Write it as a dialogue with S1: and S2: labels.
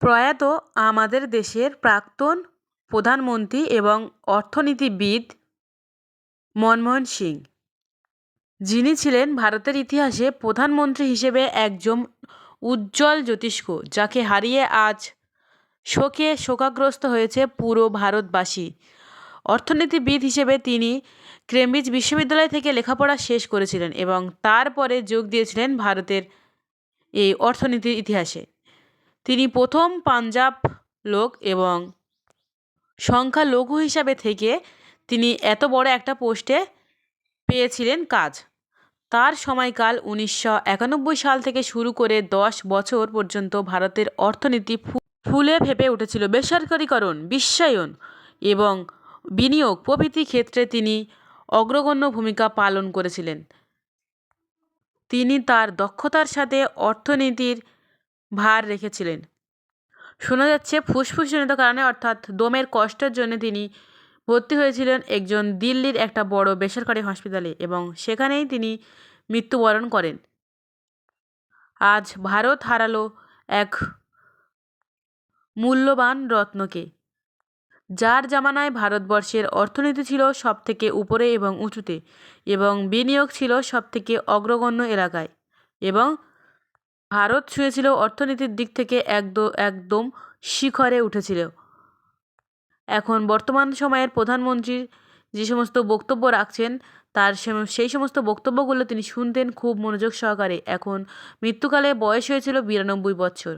S1: প্রয়াত আমাদের দেশের প্রাক্তন প্রধানমন্ত্রী এবং অর্থনীতিবিদ মনমোহন সিং। যিনি ছিলেন ভারতের ইতিহাসে প্রধানমন্ত্রী হিসেবে একজন উজ্জ্বল জ্যোতিষ্ক, যাকে হারিয়ে আজ শোকে শোকাগ্রস্ত হয়েছে পুরো ভারতবাসী। অর্থনীতিবিদ হিসেবে তিনি কেমব্রিজ বিশ্ববিদ্যালয় থেকে লেখাপড়া শেষ করেছিলেন এবং তারপরে যোগ দিয়েছিলেন ভারতের এই অর্থনীতির ইতিহাসে। তিনি প্রথম পাঞ্জাব লোক এবং সংখ্যালঘু হিসাবে থেকে তিনি এত বড় একটা পোস্টে পেয়েছিলেন কাজ। তার সময়কাল উনিশশো একানব্বই সাল থেকে শুরু করে দশ বছর পর্যন্ত ভারতের অর্থনীতি ফুলে ফেঁপে উঠেছিল। বেসরকারীকরণ, বিশ্বায়ন এবং বিনিয়োগ প্রভৃতি ক্ষেত্রে তিনি অগ্রগণ্য ভূমিকা পালন করেছিলেন। তিনি তার দক্ষতার সাথে অর্থনীতির ভার রেখেছিলেন। শোনা যাচ্ছে ফুসফুসজনিত কারণে, অর্থাৎ দমের কষ্টের জন্য তিনি ভর্তি হয়েছিলেন একজন দিল্লির একটা বড় বেসরকারি হসপিটালে এবং সেখানেই তিনি মৃত্যুবরণ করেন। আজ ভারত হারালো এক মূল্যবান রত্নকে, যার জামানায় ভারতবর্ষের অর্থনীতি ছিল সবথেকে উপরে এবং উঁচুতে এবং বিনিয়োগ ছিল সবথেকে অগ্রগণ্য এলাকায় এবং ভারত ছুঁয়েছিল অর্থনীতির দিক থেকে একদম একদম শিখরে উঠেছিল। এখন বর্তমান সময়ের প্রধানমন্ত্রী যে সমস্ত বক্তব্য রাখছেন, তার সেই সমস্ত বক্তব্যগুলো তিনি শুনতেন খুব মনোযোগ সহকারে। এখন মৃত্যুকালে বয়স হয়েছিল বিরানব্বই বছর।